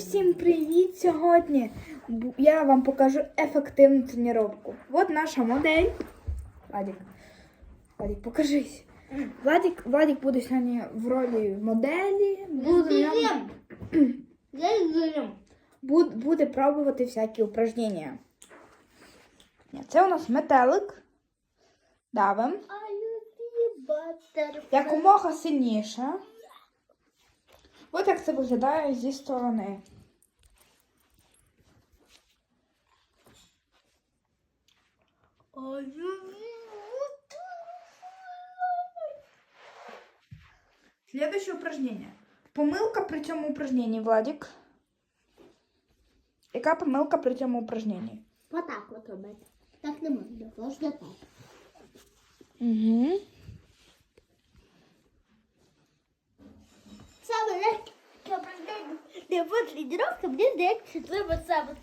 всім привіт! Сьогодні я вам покажу ефективну тренування. От наша модель. Владик, Владик, покажись. Владик, Владик буде сьогодні в ролі моделі. Буде, нам- Я зажим. буд- буде пробувати всякі упражнення. Це у нас метелик. Давим. Якомога сильніше. От як це виглядає зі сторони. Следующее упражнение. Помилка при цьому упражненні, Владик. Яка помилка при цьому упражненні? Отак от робити. Так не можна, можна так. Угу. Не вот тренировка, мені здається, треба саме.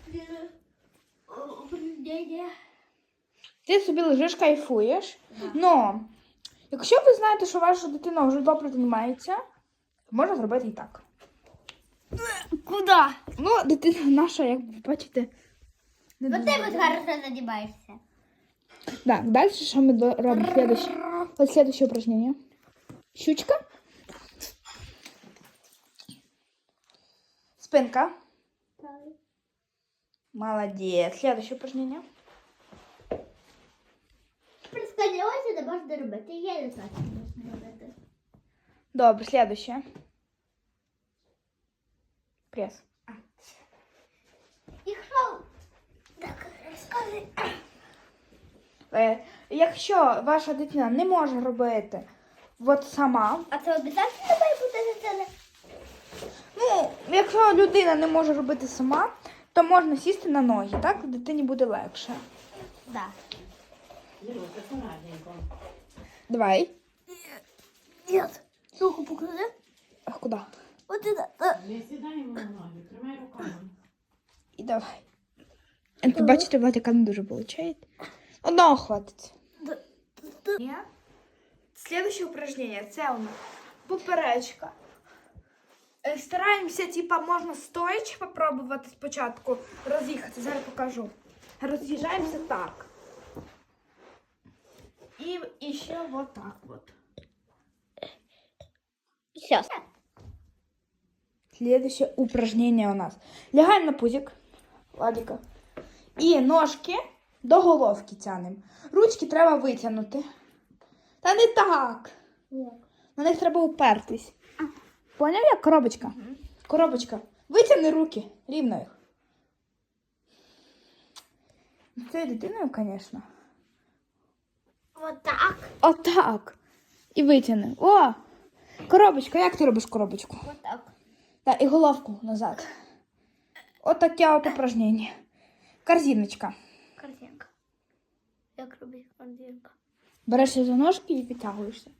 Ти собі лежиш, кайфуєш. Но, якщо ви знаєте, що ваша дитина вже добре займається, можна зробити і так. Куда? Ну, дитина наша, як ви бачите. не Вот дуже ти вот хорошо. Так, далі що ми до- робимо? Следующее. Вот следующее упражнение. Щучка. Спинка. Молодец. Следующее упражнение. Прискалювати не можна робити. Я не знаю, що можна робити. Добре, следующее. Пресс. Якщо так розкажи. Е, якщо ваша дитина не може робити от сама, А це обов'язково має бути дитина? Ну, якщо людина не може робити сама, то можна сісти на ноги, так дитині буде легше. Да. Давай. Нет. Руку поклади. А куди? Вот это. Не сідаємо на ноги, тримай руками. І давай. Як ви бачите, Владика не дуже виходить. Одного хватить. Следующее упражнение це у нас поперечка. Е, Стараємося, типа, можна стоячи попробувати спочатку роз'їхати. Зараз покажу. Роз'їжджаємося так. І, і ще вот так вот. Сейчас. Следующее упражнение у нас. Лягаємо на пузик. Ладіка. І ножки до головки тянемо. Ручки треба витягнути. Та не так. На них треба упертись. Поняв як коробочка? Коробочка. Витягни руки. Рівно їх. Це дитиною, звісно. Вот так. Отак. І витягни. О! Коробочка. Як ти робиш коробочку? Вот так. І головку назад. От таке от упражнення. Корзиночка. Картинка. Як робить картинка? Берешся за ножки і підтягуєшся. От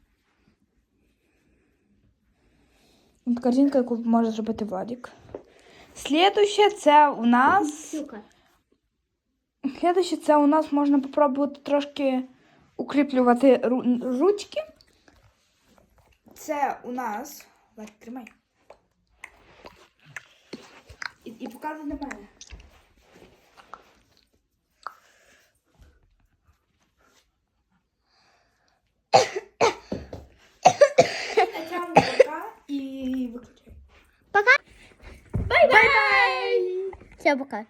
корзинка, яку може зробити Владик. Слідуще це у нас. Слідуще це у нас можна попробувати трошки укріплювати ручки. Це у нас. Владик, тримай. І, і показуй на мене. arkadaşlar bu kadar.